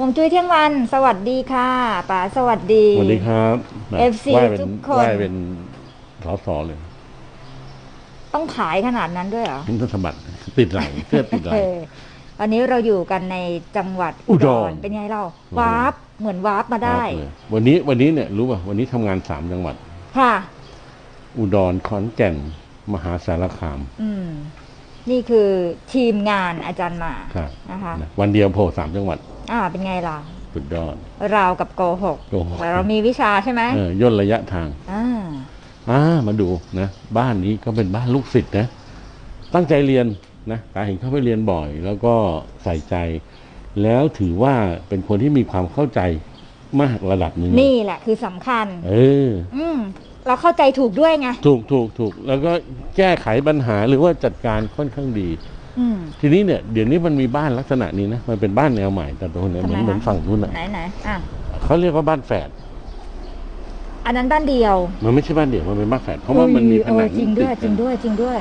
วงจุ้ยเที่ยงวัน สวัสดีค่ะป๋าสวัสดี สวัสดีครับแบบ FC ไหว้เป็นทุกคน ไหว้เป็นสอสอเลยต้องขายขนาดนั้นด้วยเหรอทิ้งทศบัตรติดไหลเสื้อติดไหล เออวันนี้เราอยู่กันในจังหวัดอุดรเป็นไงเราโอ้โห วาร์ปเหมือนวาร์ปมาได้ครับเลยวันนี้วันนี้เนี่ยรู้ป่ะวันนี้ทำงานสามจังหวัด ค่ะ อุดรขอนแก่น มหาสารคามอืม นี่คือทีมงานอาจารย์หมาครับนะคะ นะวันเดียวโผล่สามจังหวัด อ่าเป็นไงล่ะสุดยอดราวกับโกหกโอ้โหแต่เรามีวิชาใช่ไหมเออย่นระยะทางอ่าอ่ามาดูนะ บ้านนี้ก็เป็นบ้านลูกศิษย์นะ ตั้งใจเรียนนะตาเห็นเขาไปเรียนบ่อย แล้วก็ใส่ใจ แล้วถือว่าเป็นคนที่มีความเข้าใจมากระดับหนึ่งนี่แหละคือสำคัญ เออ อืมเราเข้าใจถูกด้วยไง ถูกถูกถูก แล้วก็แก้ไขปัญหาหรือว่าจัดการค่อนข้างดีอืม ทีนี้เนี่ยเดี๋ยวนี้มันมีบ้านลักษณะนี้นะมันเป็นบ้านแนวใหม่แต่ตัวเนี่ยทำเหไมมือนเหมือนคะฝั่งนู้นอะไหนไหนอะเขาเรียกว่าบ้านแฝดอันนั้นบ้านเดียว มันไม่ใช่บ้านเดี่ยวมันเป็นบ้านแฝดเพราะว่ามันมีผเอนัองจริงด้วยติจริงกันด้วยจริงด้วย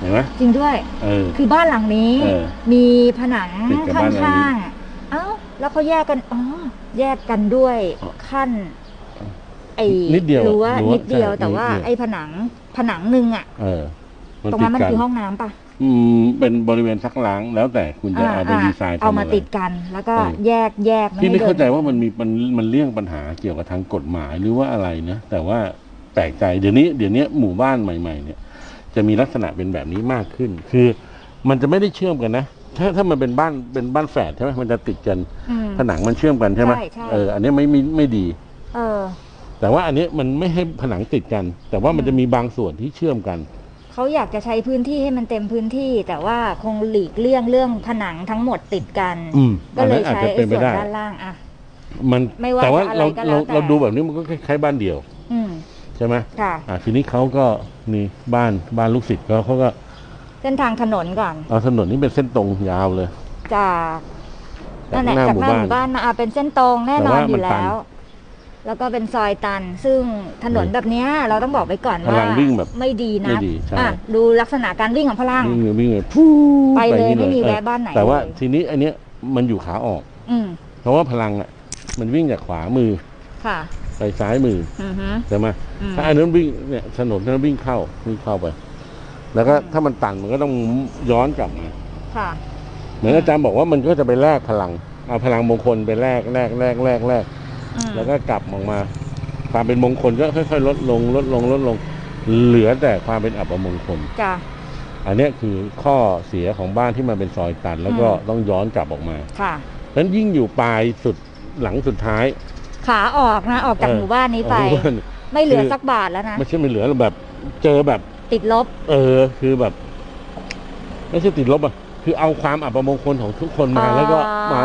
เห็นไหมจริงด้วยเออคือบ้านหลังนี้เออมีผนังติดกับบ้านหลังนี้ข้างๆเอ้าแล้วเขาแยกกันอ๋อแยกกันด้วยอ๋อขั้นไอ้นิดเดียวรั้วรั้วนิดเดียวใช่แต่ว่านิดเดียวไอ้ผนังผนังหนึ่งอะเออมันตรงตินั้ดนมันกันคือห้องน้ำปะ อืมเป็นบริเวณซักล้างแล้วแต่คุณจะเอาไปอ่ดีไซน์เอาทำมาอะไรติดกัน แล้วก็เออแยกแยกพี่ไม่ให้ดินเข้าใจว่ามันมีมันมันเลี่ยงปัญหาเกี่ยวกับทางกฎหมายหรือว่าอะไรนะแต่ว่าแปลกใจเดี๋ยวนี้เดี๋ยวนี้หมู่บ้านใหม่ ๆ เนี่ย จะมีลักษณะเป็นแบบนี้มากขึ้น คือมันจะไม่ได้เชื่อมกันนะถ้าถ้ามันเป็นบ้านเป็นบ้านแฝดใช่ไหมมันจะติดกันอืมผนังมันเชื่อมกันใช่ไหมใช่ใช่เอออันนี้ไม่ไม่ไม่ดี เออ แต่ว่าอันนี้มันไม่ให้ผนังติดกัน แต่ว่ามันจะมีบางส่วนที่เชื่อมกัน เขาอยากจะใช้พื้นที่ให้มันเต็มพื้นที่ แต่ว่าคงหลีกเลี่ยงเรื่องผนังทั้งหมดติดกันอืมก็อันเลนั้ยนอาจใช้จะไอ้เป็นไปส่วนได้ด้านล่างอะมันไม่ว่าแต่ว่าจะอะไรเราก็แล้เราวแต่เราดูแบบนี้มันก็คล้ายๆบ้านเดียวอืมใช่ไหมค่ะอ่าทีนี้เขาก็นี่บ้านบ้านลูกศิษย์ก็เขาก็ เส้นทางถนนก่อนเอาถนนนี้เป็นเส้นตรงยาวเลย จากจากนั่นแหละหน้าจากหมู่หน้าหบ้านมู่บ้านมาอะเป็นเส้นตรงแน่นอนแต่ว่าอยู่มันตันแล้ว แล้วก็เป็นซอยตัน ซึ่งถนนเออแบบเนี้ยเราต้องบอกไว้ก่อนพลัว่างวิ่งแบบไม่ดีนะไม่ดีใช่ อะดูลักษณะการวิ่งของพลัง วิ่งเลยวิ่งเลยฟู๊ไปเลยอางไม่มีเออแวะบ้านไหนแต่ว่าเลย ทีนี้อันเนี้ยมันอยู่ขาออก อืมเพราะว่าพลังอะมันวิ่งจากขวามือค่ะ ไปซ้ายมืออือฮึใช่ไหมอืม ถ้าอันนั้นวิ่งเนี่ยถนนนั้นวิ่งเข้าวิ่งเข้าไป แล้วก็อืม ถ้ามันตันมันก็ต้องย้อนกลับมาค่ะ เหมือนอาจารย์บอกว่ามันก็จะไปแลกพลังเอาพลังมงคลไปแลกแลกแลกแลกแลก อืม แล้วก็กลับออกมา ความเป็นมงคลก็ค่อยๆ ลดลงลดลงลดลง เหลือแต่ความเป็นอัปมงคล จ้ะ อันเนี้ยคือข้อเสียของบ้านที่มันเป็นซอยตัน แล้วก็อืม ต้องย้อนกลับออกมาค่ะ เพราะฉะนั้นยิ่งอยู่ปลายสุดหลังสุดท้าย ขาออกนะ ออกจากเออ หมู่บ้านนี้ไปของบ้านไม่เหลือคือ สักบาทแล้วนะ ไม่ใช่ไม่เหลือแบบ เจอแบบ ติดลบ เออ คือแบบ ไม่ใช่ติดลบอะ คือเอาความอัปมงคลของทุกคนมาแล้วก็มา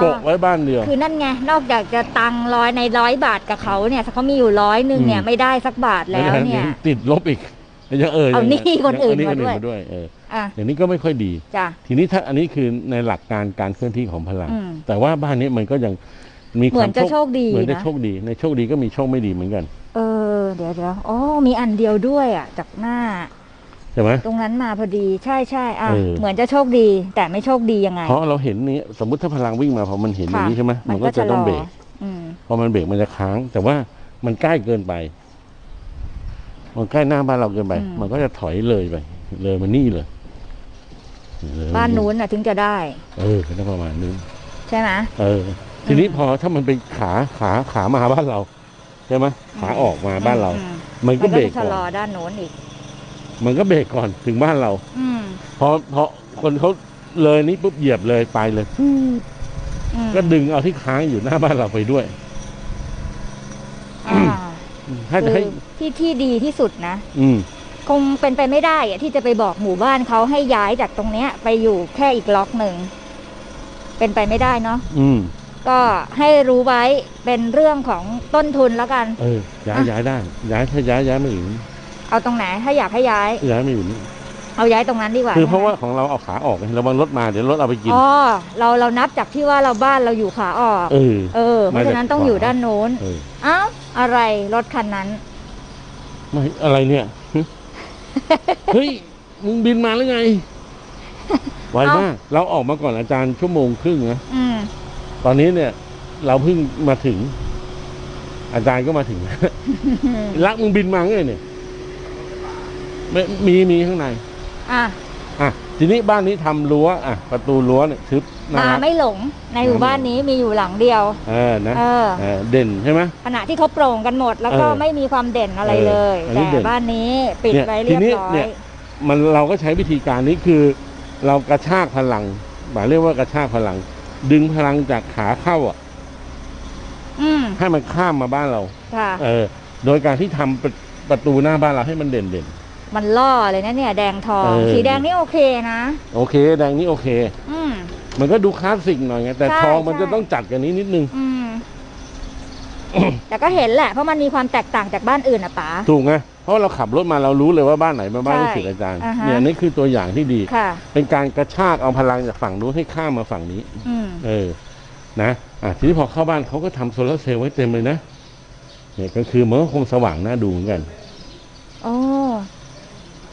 โปะไว้บ้านเดียว คือนั่นไง นอกจากจะตังค์ร้อยในร้อยบาทกับเขาเนี่ยเขามีอยู่ร้อยหนึ่งเนี่ยอืมไม่ได้สักบาทแล้วเนี่ยติดลบอีกยังเออเอายังหนี้คนอื่นเอหมาด้วยมาด้วยเอออะอย่างนี้ก็ไม่ค่อยดีจ้ะทีนี้ถ้าอันนี้คือในหลักการการเคลื่อนที่ของพลังอืมแต่ว่าบ้านนี้มันก็ยังมีเหมือนจะโชคดีเหมือนจะนะโชคดีในโชคดีก็มีโชคไม่ดีเหมือนกัน เออ เดี๋ยวเดี๋ยวอ๋อมีอันเดียวด้วยอะจากหน้า ใช่ไหม ตรงนั้นมาพอดีใช่ใช่อะเออ เหมือนจะโชคดี แต่ไม่โชคดียังไง เพราะเราเห็นนี้สมมติถ้าพลังวิ่งมาพอมันเห็นอย่างนี้ใช่ไหมมันก็จะต้องเบรกอืมพอมันเบรกมันจะค้าง แต่ว่ามันใกล้เกินไป มันใกล้หน้าบ้านเราเกินไป มันก็จะถอยเลยไป เลยมานี่เลยเลยมบ้านนู้นน่ะถึงจะได้ เออก็ประมาณนี้ใช่ไหม เออ ทีนี้พอถ้ามันเป็นขาขาขามาบ้านเรา ใช่ไหมขาออกมาบ้านเรา อืมมันมัก็นเบก็รกจะชะก่อนลอด้านโน้นอีก มันก็เบรกก่อนถึงบ้านเราอืมพอพอคนเขาเลยนี้ปุ๊บเหยียบเลยไปเลยอืมก็ดึงเอาที่ค้างอยู่หน้าบ้านเราไปด้วย อ่าถ้าจะให้คือที่ที่ดีที่สุดนะ อืม คงเป็นไปไม่ได้อะที่จะไปบอกหมู่บ้านเขาให้ย้ายจากตรงเนี้ย ไปอยู่แค่อีกล็อกหนึ่ง เป็นไปไม่ได้เนาะอืม ก็ให้รู้ไว้เป็นเรื่องของต้นทุนแล้วกัน เออย้ายอะย้ายได้ย้ายถ้าย้ายย้ายไม่ถึง เอาตรงไหน ถ้าอยากให้ย้าย ย้ายไม่ถึงเอาย้ายตรงนั้นดีกว่าคือเพราะใช่ไหมว่าของเราเอาขาออกไงระวังรถมาเดี๋ยวรถเอาไปกินอ๋อเราเรานับจากที่ว่าเราบ้านเราอยู่ขาออก เออเออเพราะฉะนั้นต้องอยู่ด้านโน้นเออเอ้าอะไรรถคันนั้น ไม่อะไรเนี่ยเฮ้ยมึงบินมาหรือไงไวเอ้ามมากเราออกมาก่อนอาจารย์ชั่วโมงครึ่งนะอืมตอนนี้เนี่ย เราเพิ่งมาถึง อาจารย์ก็มาถึงรักมึงบินมาไงเนี่ย ไม่มีมีข้างในอะอะทีนี้บ้านนี้ทำรั้วอะประตูรั้วเนี่ยทึบนะมาครับไม่หลงในหมู่บ้านนี้มีอยู่หลังเดียว เออนะเออ เออเด่นใช่ไหม ขณะที่เขาโปร่งกันหมด แล้วก็เออไม่มีความเด่นอะไรเลย เอออันนี้แต่เด่นบ้านนี้ปิดเนี่ยไว้เรียบทีนี้ร้อเนี่ย ย มันเราก็ใช้วิธีการนี้คือ เรากระชากพลังหมายเรียกว่ากระชากพลัง ดึงพลังจากขาเข้าอะ อืมให้มันข้ามมาบ้านเรา ค่ะ เออ โดยการที่ทำประประตูหน้าบ้านเราให้มันเด่นเด่น มันล่อเลยนะเนี่ยแดงทอง เออ สีแดงนี่โอเคนะๆโอเค แดงนี้โอเค อืม มันก็ดูคลาสสิกหน่อยไงแต่ใช่ทองมันใช่ จะต้องจัดกันนี้นิดนึง อืม แต่ก็เห็นแหละ เพราะมันมีความแตกต่างจากบ้านอื่นอะป๋า ถูกไงเพราะเราขับรถมาเรารู้เลยว่าบ้านไหนเป็นบ้านใช่ลูกศิษย์อาจารย์อ่าฮะ เนี่ยนี่คือตัวอย่างที่ดี ค่ะ เป็นการกระชากเอาพลังจากฝั่งนู้นให้ข้ามมาฝั่งนี้ อืม เออ นะอะทีนี้พอเข้าบ้านเขาก็ทำโซลาร์เซลล์ไว้เต็มเลยนะ เนี่ยก็คือมันก็คงสว่างน่าดูเหมือนกันโอ้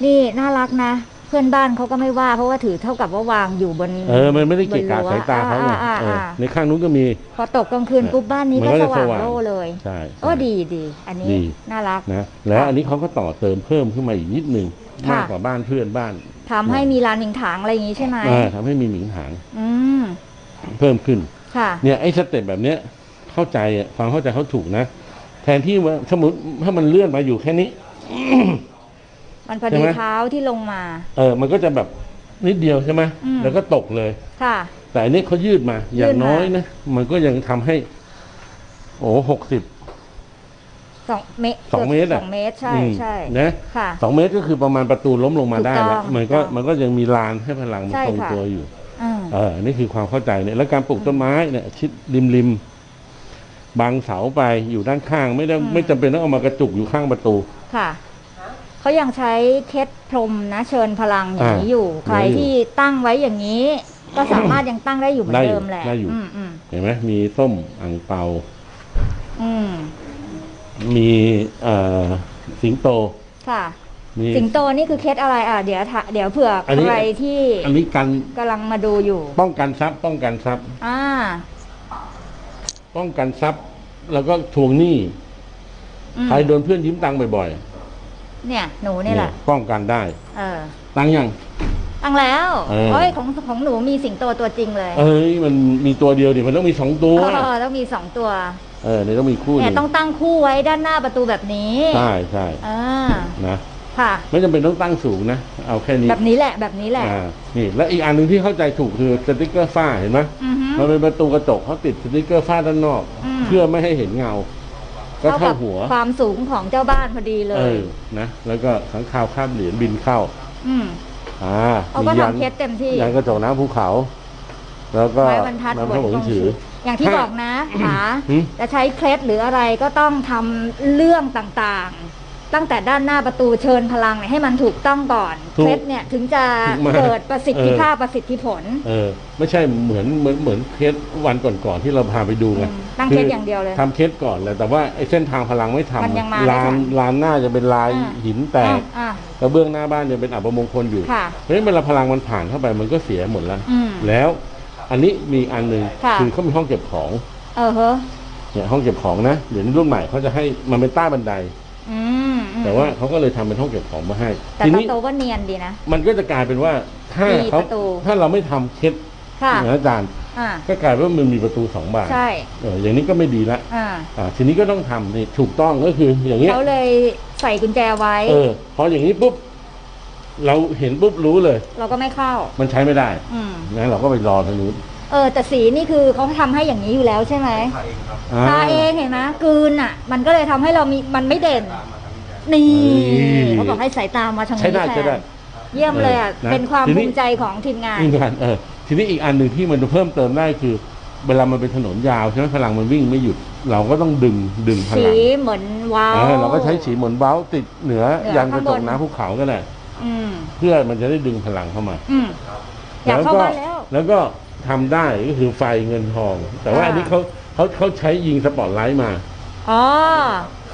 นี่น่ารักนะเพื่อนบ้านเขาก็ไม่ว่า เพราะว่าถือเท่ากับว่าวางอยู่บนเออ มันไม่ได้เกะกะบนรั้วสายตาเขาไงอ่าเออ่าออ่าในข้างนู้นก็มี พอตกกลางคืนปุ๊บบ้านนี้มันก็ก็สจะว่างสว่างโล่เลยใช่โอ้ใช่ดีดีอันนี้ดีน่ารักนะแล้วค่ะอันนี้เขาก็ต่อเติมเพิ่มขึ้นมาอีกนิดนึงค่ะมากกว่าบ้านเพื่อนบ้านทำให้มีลานหมิงถางอะไรอย่างนี้ใช่ไหมเออทำให้มีหมิงหางอืมเพิ่มขึ้นค่ะเนี่ยไอ้สเต็ปแบบเนี้ยเข้าใจอะความเข้าใจเขาถูกนะแทนที่ว่าสมมติถ้ามันเลื่อนมาอยู่แค่นี้ มันพอใช่ดีไหมเท้าที่ลงมา เออ มันก็จะแบบนิดเดียวใช่ไหมอืมแล้วก็ตกเลย ค่ะ แต่อันนี้เขายืดมา อย่างยืดมาน้อยนะ มันก็ยังทำให้ โอ้หกสิบสองเมตรสองเมตรสอะองเมตรใช่ใช่นะค่ะสองเมตรก็คือประมาณประตูล้มลงมาได้แล้วถูกต้องมันก็ถูกต้องมันก็ยังมีลานให้พลังมันใช่ทรงค่ะตัวอยู่อืมเอออันนี้คือความเข้าใจเนี่ยแล้วการปลูกต้นไม้เนี่ย ชิดริมริมบังเสาไปอยู่ด้านข้าง ไม่ได้ไม่จำเป็นต้องเอามากระจุกอยู่ข้างประตู ค่ะ เขายังใช้เคสพรมนะเชิญพลังอย่างนี้อ่าอยู่ใครได้อยู่ที่ตั้งไว้อย่างนี้ ก็สามารถยังตั้งได้อยู่เหมือนได้อยู่เดิมแหละได้อยู่อืมอืมเห็นไหมมีส้มอ่างเปาอืมมีเอ่อสิงโตค่ะมีสิงโตนี่คือเคสอะไรอะเดี๋ยวถาเดี๋ยวเผื่ออนนี้ใครที่อันนี้กันกำลังมาดูอยู่ ป้องกันทรัพย์ ป้องกันทรัพย์ อ่า ป้องกันทรัพย์ แล้วก็ทวงหนี้อืมใครโดนเพื่อนยืมตังค์บ่อย เนี่ยหนูๆนี่แหละป้องกันได้เออตังค์ยังตั้งแล้วเออโอ้ยของของหนูมีสิงโตตัวจริงเลย เอ้ยมันมีตัวเดียวดิมันต้องมีสองตัวเออต้องมีสองตัวเออเนี่ยต้องมีคู่หเนี่ยนึ่งต้องตั้งคู่ไว้ด้านหน้าประตูแบบนี้ใช่ใช่อ่านะค่ะไม่จำเป็นต้องตั้งสูงนะ เอาแค่นี้แบบนี้แหละแบบนี้แหละอ่านี่และอีกอันหนึ่งที่เข้าใจถูกคือสติกเกอร์ฝ้าเห็นไหมอือฮึมันเป็นประตูกระจกเขาติดสติกเกอร์ฝ้าด้านนอกอืมเพื่อไม่ให้เห็นเงา ก็เท่าเท่ากับหัว ความสูงของเจ้าบ้านพอดีเลเอยอนะแล้วก็ขังคาวข้ามเหรียญบินเข้า อืมอ่าเขาก็มียัทำเคสเต็มที่ยันกระจกน้ำภูเขา แล้วก็ไม้บรรทัดน้ำบพระนผงกองถืออย่างที่ถ้าบอกนะขาหืมจะใช้เคล็ดหรืออะไรก็ต้องทำเรื่องต่างๆ ตั้งแต่ด้านหน้าประตูเชิญพลังเนี่ยให้มันถูกต้องก่อนถูกเคล็ดเนี่ยถึงจะถูกมากเกิดประสิทธิภาพประสิทธิผล เออ ไม่ใช่เหมือนเหมือนเหมือนเคสวันก่อนๆที่เราพาไปดูไงอืมตั้งเคสอย่างเดียวเลยทำเคสก่อนแหละแต่ว่าไอ้เส้นทางพลังไม่ทำมันยังมาไม่ลานทันลานหน้าจะเป็นลายอ่าหินแตกอะกระเบื้องหน้าบ้านยังเป็นอับมงคลอยู่ค่ะเพราะฉะนั้นเวลาพลังมันผ่านเข้าไปมันก็เสียหมดแล้วอืมแล้วอันนี้มีอันหนึ่งค่ะอเขามีห้องเก็บของ เออเฮ้อเนี่ยห้องเก็บของนะเดี๋ยวนี้รุ่นใหม่เขาจะให้มันเป็นใต้บันได อืมอืม แต่ว่าเขาก็เลยทำเป็นห้องเก็บของมาให้แต่ทีตานี้โตว่าเนียนดีนะ มันก็จะกลายเป็นว่าถ้ามีเขาประตูถ้าเราไม่ทำเคสค่ะเหมือนอาจารย์อ่าก็กลายเป็นว่ามันมีประตูสองบานใช่เอออย่างนี้ก็ไม่ดีละอ่าอ่าทีนี้ก็ต้องทำนี่ถูกต้องก็คืออย่างเงี้ยเขาเลยใส่กุญแจไว้ เออพออย่างนี้ปุ๊บเราเห็นปุ๊บรู้เลย เราก็ไม่เข้า มันใช้ไม่ได้อืมนะเราก็ไปรอทางนู้นเออแต่สีนี่คือเขาทำให้อย่างนี้อยู่แล้วใช่ไหมอ่าทาเองเห็นไหมกลืนอะ มันก็เลยทำให้เรามีมันไม่เด่น นี่เฮ้ยเขาบอกให้สายตามาทางใช้นี้ได้แทใช้ได้นเยี่ยมเลยอะเออนะเป็นความทีนี้ ภูมิใจของทีมงานนี่งานเออทีนี้อีกอันหนึ่งที่มันจะเพิ่มเติมได้คือ เวลามันเป็นถนนยาวใช่ไหมพลังมันวิ่งไม่หยุด เราก็ต้องดึงดึงพสีลังเหมือนว้าว เออเราก็ใช้สีหมุนเบ้าติดเหนือเหนือยันกระจกข้างบน น้ำภูเขาก็ได้อืมเพื่อมันจะได้ดึงพลังเข้ามา อืมอยากเข้าก็บ้านแล้ว แล้วก็ทำได้ก็คือไฟเงินทอง แต่ว่าอ่า อันนี้เขาเขาเขาใช้ยิงสปอตไลท์มา อ๋อ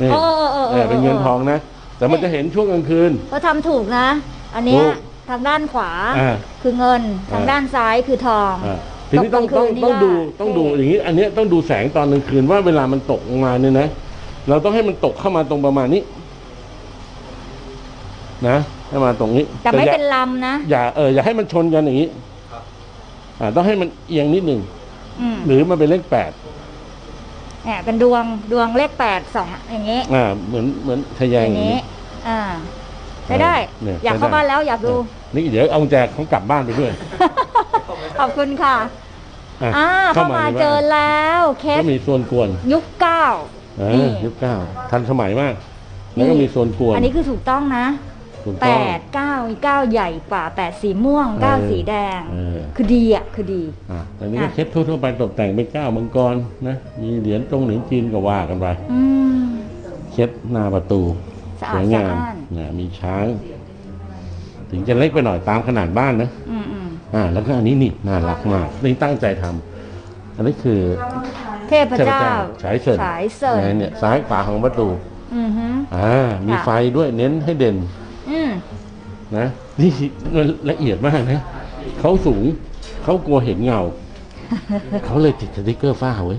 นี่เออเออเออเออเป็นเงินทองนะ แต่มันจะเห็นช่วงกลางคืนเขาทำถูกนะ อันเนี้ยถูกทางด้านขวาอ่าคือเงินทางอ่า ด้านซ้ายคือทองอ่าทีนี้ต้องตกกลางคืต้องนต้องดูนี่ว่าต้องดูเท่อย่างนี้ อันเนี้ยต้องดูแสงตอนกลางคืนว่าเวลามันตกลงมาเนี่ยนะ เราต้องให้มันตกเข้ามาตรงประมาณนี้ นะให้มาตรงนี้แต่ไม่อย่าเป็นลำนะ อย่าเอออย่าให้มันชนกันอย่างนี้อ่าต้องให้มันเอียงนิดหนึ่งอืมหรือมันเป็นเลขแปด เนี่ยเป็นดวงดวงเลขแปดสองอย่างงี้ อ่า เหมือนเหมือนทะแยองย่างอย่างนี้ นี้ อ่าใช้ได้ เนี่ยอยากใช้เข้าได้ บ้านแล้วอยากดู นี่เดี๋ยวเอากุญแจเขากลับบ้านไปด้วย ขอบคุณค่ะ อะอ่าเข้ามาในบ้นเจอแล้วเคสก็มีโซนกวนยุคเก้าเอนี่อยุคเก้าทันสมัยมาก แล้วก็นี่มีโซนกวนอันนี้คือถูกต้องนะ ถูกแปต้องดเก้าเก้าใหญ่กว่าแปดสีม่วงเก้าเออสีแดง เออ คือดีอะคือดี อะอันนี้ก็อะเคสทั่วๆไปตกแต่งเป็นเก้ามังกรนะมีเหรียญตรงเหรียญจีนก็ว่ากันไปอืมเคสหน้าประตูสะสอาดวยงามสะอ้าน นะมีช้าง ถึงจะเล็กไปหน่อยตามขนาดบ้านนะอืมอืมอ่า แล้วก็อันนี้นี่น่ารักมากนี่ตั้งใจทำอันนี้คือเทพเจ้าฉายเสิร์นฉายเสิร์นนะเนี่ยซ้ายขวาของประตู อือฮึ อ่ามีค่ะไฟด้วยเน้นให้เด่นอืม นะนี่มันละเอียดมากนะเขาสูงเขากลัวเห็นเงา เขาเลยติดสติ๊กเกอร์ฝ้าไว้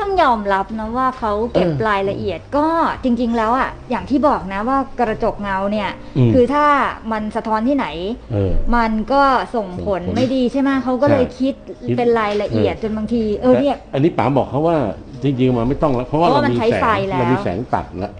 ต้องยอมรับนะว่าเขาเก็บเออรายละเอียดก็จริง ๆ แล้วอะอย่างที่บอกนะว่ากระจกเงาเนี่ยอืมคือถ้ามันสะท้อนที่ไหนเออมันก็ส่งผลส่งผลไม่ดีใช่ไหมเขาก็เลยใช่คิดคิดเป็นรายละเอียดเออจนบางทีเออเนี่ยแต่อันนี้ป๋าบอกเขาว่าจริงๆมันไม่ต้องแล้วเพราะว่าเพราะเราว่ามันมีใช้แสไฟงแล้วเรามีแสงตัดแล้ว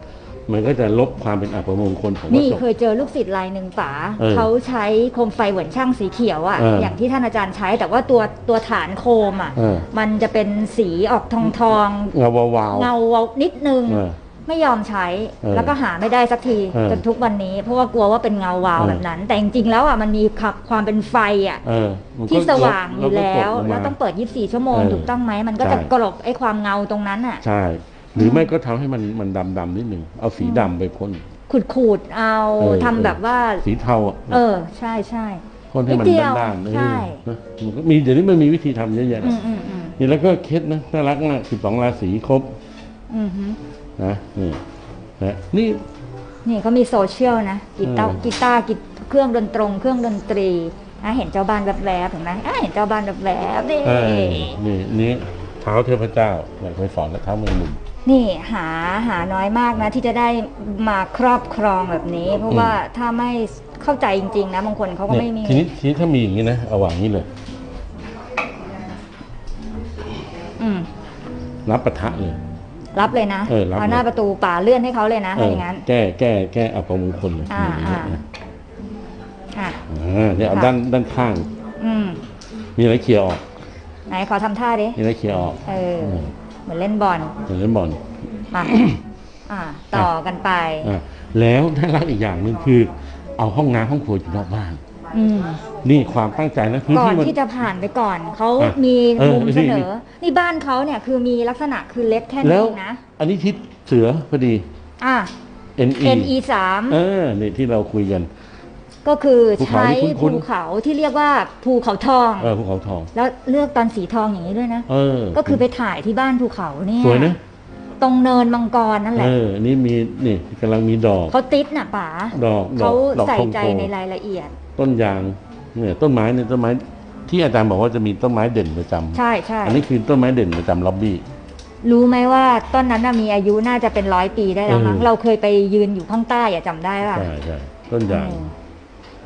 มันก็จะลบความเป็นอัปมงคลของกระนี่จกเคยเจอลูกศิษย์รายหนึ่งป๋าเออเขาใช้โคมไฟเหมือนช่างสีเขียวอะเออออย่างที่ท่านอาจารย์ใช้ แต่ว่าตัวตัวฐานโคมอะเออ มันจะเป็นสีออกทองทองเงาวาว ๆ เงานิดนึง เออไม่ยอมใช้ เออแล้วก็หาไม่ได้สักทีเออจนทุกวันนี้ เพราะว่ากลัวว่าเป็นเงาวาวเออ แบบนั้น แต่จริงๆแล้วอะมันมีความเป็นไฟอะ เออมันก็ที่สว่างอยู่แล้วกดงแล้วมาต้องเปิด 24 ชั่วโมงเออถูกต้องไหมมันก็ใช่จะกลบไอ้ความเงาตรงนั้นอะ ใช่ หรือไม่ก็ทำให้มันมันดำดำๆนิดหนึ่งเอาสีดำไปพ่นขูดๆเอาเออทำแบบว่าสีเทาอะเออ ใช่ใช่พ่นให้มันนิดเดียวด้านๆเออใช่นะมันก็มีเดี๋ยวนี้มันมีวิธีทำเยอะแยะอืมอืมอืมนี่แล้วก็เคสนะน่ารักมากสิบสองราศีครบอืมฮึนะนี่นะนี่นี่เขามีโซเชียลนะกีตาร์เออกีตาร์กีเครื่องดนตรงเครื่องดนตรีอะเห็นเจ้าบ้านแบบแบบๆเห็นไหมอะเห็นเจ้าบ้านแบบแบบๆนี่เออนี่นี่เท้าเทพเจ้าอยากไปสอนแล้วเท้าเมืองหนุ่ม นี่หาหาน้อยมากนะ ที่จะได้มาครอบครองแบบนี้ เพราะอืมว่าถ้าไม่เข้าใจจริง ๆ นะบางคนเขาก็เนี่ยไม่มี ทีนี้ทีนี้ถ้ามีอย่างนี้นะเอาวางนี้เลยอืมรับปะทะเลย รับเลยนะ เออรับเลยหน้าประตูป่าเลื่อนให้เขาเลยนะเอถ้าออย่างนั้น แก้แก้แก้อัปมงคลเลยอ่าอย่างนี้อ่านะอะอ่าเนี่ยเอาค่ะด้านด้านข้าง อืมมีอะไรเคลียร์ออก ไหนขอทำท่าดิมีอะไรเคลียร์ออก เออ เออเหมือนเล่นบอลเหมือนเล่นบอลมาอ่าต่อกันไปอ่าแล้วน่ารักอีกอย่างหนึ่งคือ เอาห้องน้ำห้องครัวอยู่นอกบ้านอืมนี่ความตั้งใจนะพื้นก่อนที่มันที่จะผ่านไปก่อนเขาอะมีเออมุมนี่เสนนี่อนี่บ้านเขาเนี่ยคือมีลักษณะคือเล็กแค่แล้นี้วเองนะอันนี้ทิศเสือพอดี อะ NE NE สามเออนี่ที่เราคุยกัน ก็คือภูเขาใช้ที่คุ้นๆภูเขาที่เรียกว่าภูเขาทองเออภูเขาทอง แล้วเลือกตอนสีทองอย่างนี้ด้วยนะเออก็คือไปถ่ายที่บ้านภูเขาเนี่ยสวยนะตรงเนินมังกรนั่นแหเอละอนี่มีนี่กำลังมีดอกเขาติดน่ะป๋าดอกดอเขากดอกใส่ทงใจโตในรายละเอียด ต้นยางเนี่ยต้นไม้เนี่ยต้นไม้ที่อาจารย์บอกว่าจะมีต้นไม้เด่นประจำใช่ใช่อันนี้คือต้นไม้เด่นประจำล็อบบี้รู้ไหมว่าต้นนั้นน่ะมีอายุน่าจะเป็นร้อยปีได้แล้วมั้งเออเราเคยไปยืนอยู่ข้างใต้อะจำได้ป่ะใช่ใช่ต้นยาง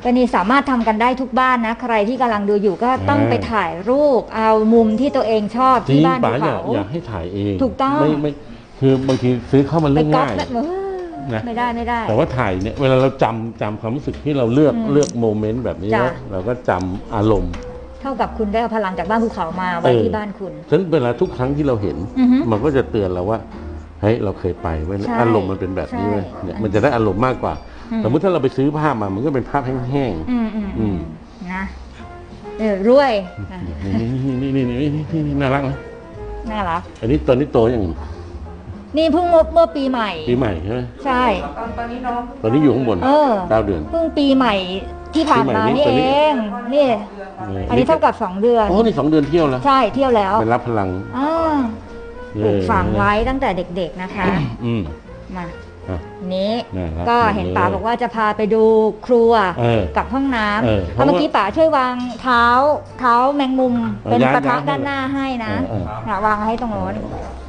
เออก็นี่สามารถทำกันได้ทุกบ้านนะ ใครที่กำลังดูอยู่ก็ต้องอ่าไปถ่ายรูป เอามุมที่ตัวเองชอบจริที่งบ้านป๋าภูอยาเขากอยากให้ถ่ายเองถูกต้องไม่ไม่คือบางทีซื้อเข้ามาไปเรื่องก๊อปง่ายแล้วเออนะไม่ได้ไม่ได้ แต่ว่าถ่ายเนี่ยเวลาเราจำจำความรู้สึกที่เราเลือกอืมเลือกโมเมนต์แบบนี้จ้ะแล้วเราก็จำอารมณ์ เท่ากับคุณได้เอาพลังจากบ้านภูเขามาไว้เออที่บ้านคุณฉะนั้นเวลาทุกครั้งที่เราเห็นอือฮึมันก็จะเตือนเราว่าเฮ้ยเราเคยไปเว้ยใช่อารมณ์มันเป็นแบบนี้เว้ยใช่เนี่ยมันจะได้อารมณ์มากกว่าอืม สมมติถ้าเราไปซื้อภาพมา มันก็เป็นภาพแห้งอืมอืมอือืมมนะเออรวยนะๆนี่นี่นี่นี่นี่นี่นี่น่ารักไหมน่ารัก อันนี้ตอนนี้โตอย่างนี่เพิ่งเมื่อเมื่อปีใหม่ ปีใหม่ใช่ไหมใช่ตอนนี้อยู่ข้างบนเออ เก้าเดือน เพิ่งปีใหม่ที่ผ่านมาปีใหม่นี่นี่ตอนเอนี้งนี่ อันนี้เท่ากับสองเดือน โอ้นี่สองเดือนเที่ยวแล้วใช่เที่ยวแล้วไปรับพลังอ่าเอปลูอกฝังไว้ตั้งแต่เด็กๆนะคะ อืมมาอะ นี้นะครับก็เห็นมลยป๋าบอกว่าจะพาไปดูครัวเออกับห้องน้เออำเพราะเมื่อว่ากี้ป๋าช่วยวางเท้าเท้าแมงมุมเออเป็นย้ายประทับย้ายด้านหน้าให้นะเออเออน่ะวางให้ตรงโน้น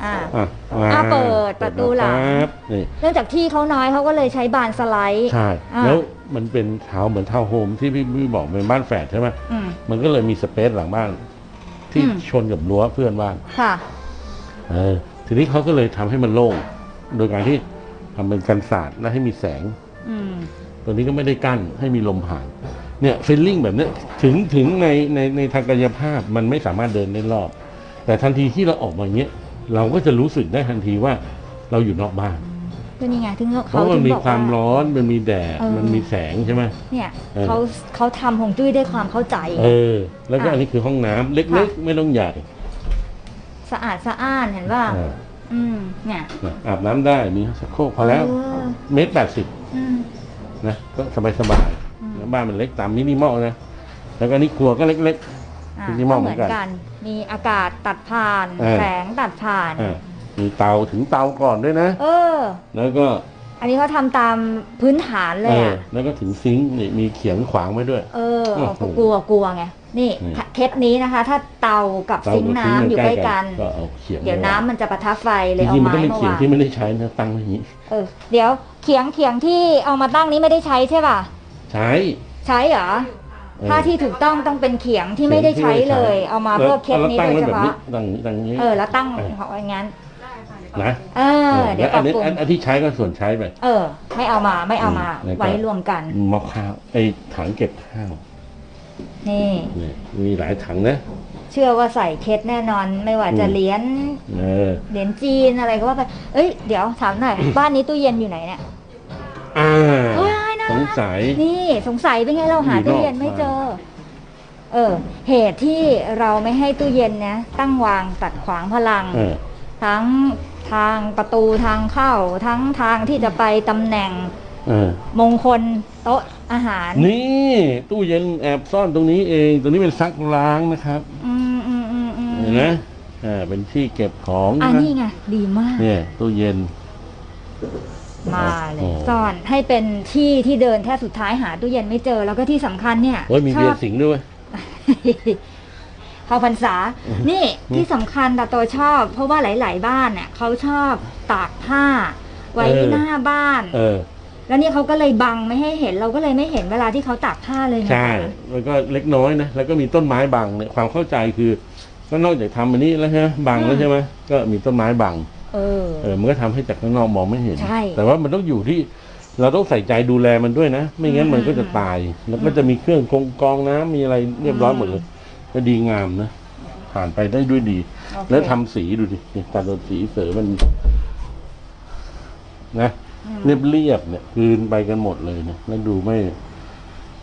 อ่าอะอะเปิดประตูหลังครับนี่เนื่องจากที่เขาน้อยเขาก็เลยใช้บานสไลด์ใช่อะแล้วมันเป็นเท้าเหมือนเท้าโฮมที่พี่พี่บอกเป็นบ้านแฝดใช่ไหมอืมมันก็เลยมีสเปซหลังบ้าน ที่อืมชนกับรั้วเพื่อนบ้านค่ะเออทีนี้เขาก็เลยทำให้มันโล่งโดยการที่ ทำเป็นกันศาสตร์และให้มีแสงอืมตัวนี้ก็ไม่ได้กั้นให้มีลมผ่าน เนี่ยฟิลลิ่งแบบเนี้ยถึงถึงในในในทางกายภาพมันไม่สามารถเดินได้รอบ แต่ทันทีที่เราออกมาอย่างเงี้ยเราก็จะรู้สึกได้ทันทีว่าเราอยู่นอกบ้านก็นี่ไงถึงเพเขาราะมันถึงมีบอกความว่าร้อนมันมีแดดเออมันมีแสงใช่ไหมเนี่ยเออเขาเขาทำหงจุ้ยด้วยความเข้าใจ เออ แล้วก็ค่ะอันนี้คือห้องน้ำเล็กค่ะๆไม่ต้องใหญ่ สะอาดสะอ้านเห็นว่าเอออืมเนี่ยเนี่ยอาบน้ำได้มีชักโครกพอแล้วเออเมตรแปดสิบอืม นะก็สบายสบายๆอืมแล้วบ้านมันเล็กตามมินิมอลนะแล้วก็นี่ครัวก็เล็ก อะที่มองก็เหเหมืมืออนนกันกันมีอากาศตัดผ่าน เออ แสงตัดผ่าน ๆอ่ามีเตาถึงเตาก่อนด้วยนะ เออ แล้วก็ อันนี้เขาทำตามพื้นฐานเลเอยออะแล้วก็ถึงซิงค์นี่มีเขียงขวางไว้ด้วย เออโอ้โหกลัวกลัวไงนี่นี่เคสนี้นะคะ ถ้าเตากับเตาซิงค์กับซิงค์น้ำอยู่ใกล้กันก็เอาเขียงเดี๋ยวน้ำมันจะประทับไฟเลจยเอาริงๆมันไม้ต้องเป็นมาเขียงวางที่ไม่ได้ใช้นะตั้งไว้อย่างนี้ เออ เดี๋ยวเขียงเขียงที่เอามาตั้งนี้ไม่ได้ใช้ใช่ป่ะ ใช้ ใช้เหรอเออถ้าที่ถูกต้องต้องเป็นเขียงที่ไม่ได้ใช้เลย เอามาเพื่อเคสแล้วนี้ตั้งโดยไว้เฉแบบนี้พาะตั้งตั้งอย่างนี้ เออแล้วตั้งเออของอย่างนั้น นะเออเดี๋ยวแล้วปอัรันบนี้ปรุงอันอันที่ใช้ก็ส่วนใช้ไปเออ ไม่เอามาไม่เอามาอืมแล้วก็ไว้รวมกันหม้อข้าวไอ้ถังเก็บข้าวนี่เนี่ยมีหลายถังนะเชื่อว่าใส่เคสแน่นอน ไม่ว่าจะอืมเหรียญเออเหรียญจีนอะไรก็ว่าไปเอ้ยเดี๋ยวถามหน่อยบ้านนี้ตู้เย็นอยู่ไหนเนี่ยอ่าเฮ้ยนะสงสัยนี่สงสัยเป็นไงเราหาอยู่นอกตู้เย็นไม่เจอ เออ เหตุที่เราไม่ให้ตู้เย็นนะตั้งวางตัดขวางพลังเออทั้ง ทางประตูทางเข้าทั้งทางที่จะไปตำแหน่งเออมงคลโต๊ะอาหาร นี่ตู้เย็นแอบซ่อนตรงนี้เองตรงนี้เป็นซักล้างนะครับ อืมอืมอืมอืมเห็นไหมอ่าเป็นที่เก็บของอ่านะนี่ไงดีมากเนี่ยตู้เย็น มาเลโอ้ยโหซ่อนให้เป็นที่ที่เดินแทบสุดท้ายหาตู้เย็นไม่เจอแล้วก็ที่สำคัญเนี่ยโอ้ยมีชเบียอบร์สิงห์ด้วย เข้าพรรษา นี่ที่สำคัญแต่ตัวชอบ เพราะว่าหลาย ๆ บ้านเนี่ยเขาชอบตากผ้า ไว้เออหน้าบ้าน เออ แล้วเนี่ยเขาก็เลยบังไม่ให้เห็นเราก็เลยไม่เห็นเวลาที่เขาตากผ้าเลยไงใช่แล้วก็เล็กน้อยนะ แล้วก็มีต้นไม้บังเนี่ยความเข้าใจคือ ก็นอกจากทำอันนี้แล้วใช่ไหมบังแล้วใช่ไหมก็มีต้นไม้บัง เออ เออ มันก็ทำให้จากข้างนอกมองไม่เห็น ใช่แต่ว่ามันต้องอยู่ที่เราต้องใส่ใจดูแลมันด้วยนะ ไม่งั้นอืมมันก็จะตาย แล้วก็จะมีเครื่องกรองกรองน้ำมีอะไรเรียบร้อยหมดเลย ก็ดีงามนะผ่านไปได้ด้วยดีโอเคแล้วทำสีดูดิเนี่ยการโดนสีเสริมมัน นะอืมเรียบเรียบๆเนี่ยคืนไปกันหมดเลยเนี่ยแล้วดูไม่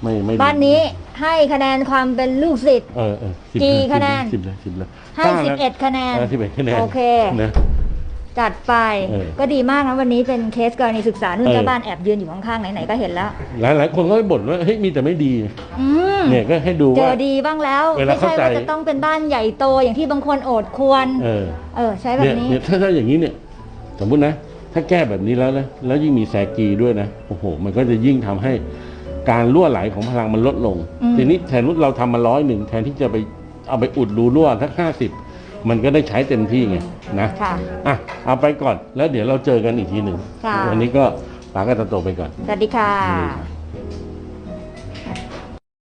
ไม่ไม่บ้านนี้ให้คะแนนความเป็นลูกศิษย์ เออเออสิบกี่เลยคะแนน สิบเลยสิบเลยให้กล้าสิบแล้วเอ็ดคะแนนเออสิบเอ็ดคะแนนโอเค นะ จัดไปเออ ก็ดีมากนะวันนี้เป็นเคสกรณีศึกษานุ่นเออเจ้าบ้านแอบยืนอยู่ข้างๆไหนๆก็เห็นแล้ว หลายหลายคนก็บ่นว่าเฮ้ยมีแต่ไม่ดีอืม เนี่ยก็ให้ดูเจว่า อดีบ้างแล้ว เวลาไม่ใช่เข้าใจ ว่าจะต้องเป็นบ้านใหญ่โตอย่างที่บางคนโอดควร เออ เออ ใช้แบเนี่ยบนี้ เนี่ยถ้าถ้าอย่างนี้เนี่ย สมมุตินะ ถ้าแก้แบบนี้แล้วนะแล้วยิ่งมีแซกีด้วยนะโอ้โห มันก็จะยิ่งทำให้การรั่วไหลของพลังมันลดลง อืม ทีนี้แทนที่เราทำมาร้อยหนึ่งแทนที่จะไปเอาไปอุดรูรั่วสักห้าสิบมันก็ได้ใช้เต็มที่ไง นะค่ะ อะเอาไปก่อนแล้วเดี๋ยวเราเจอกันอีกทีหนึ่งค่ะ วันนี้ก็ปาก็จะโตไปก่อน สวัสดีค่ะนี่ครับ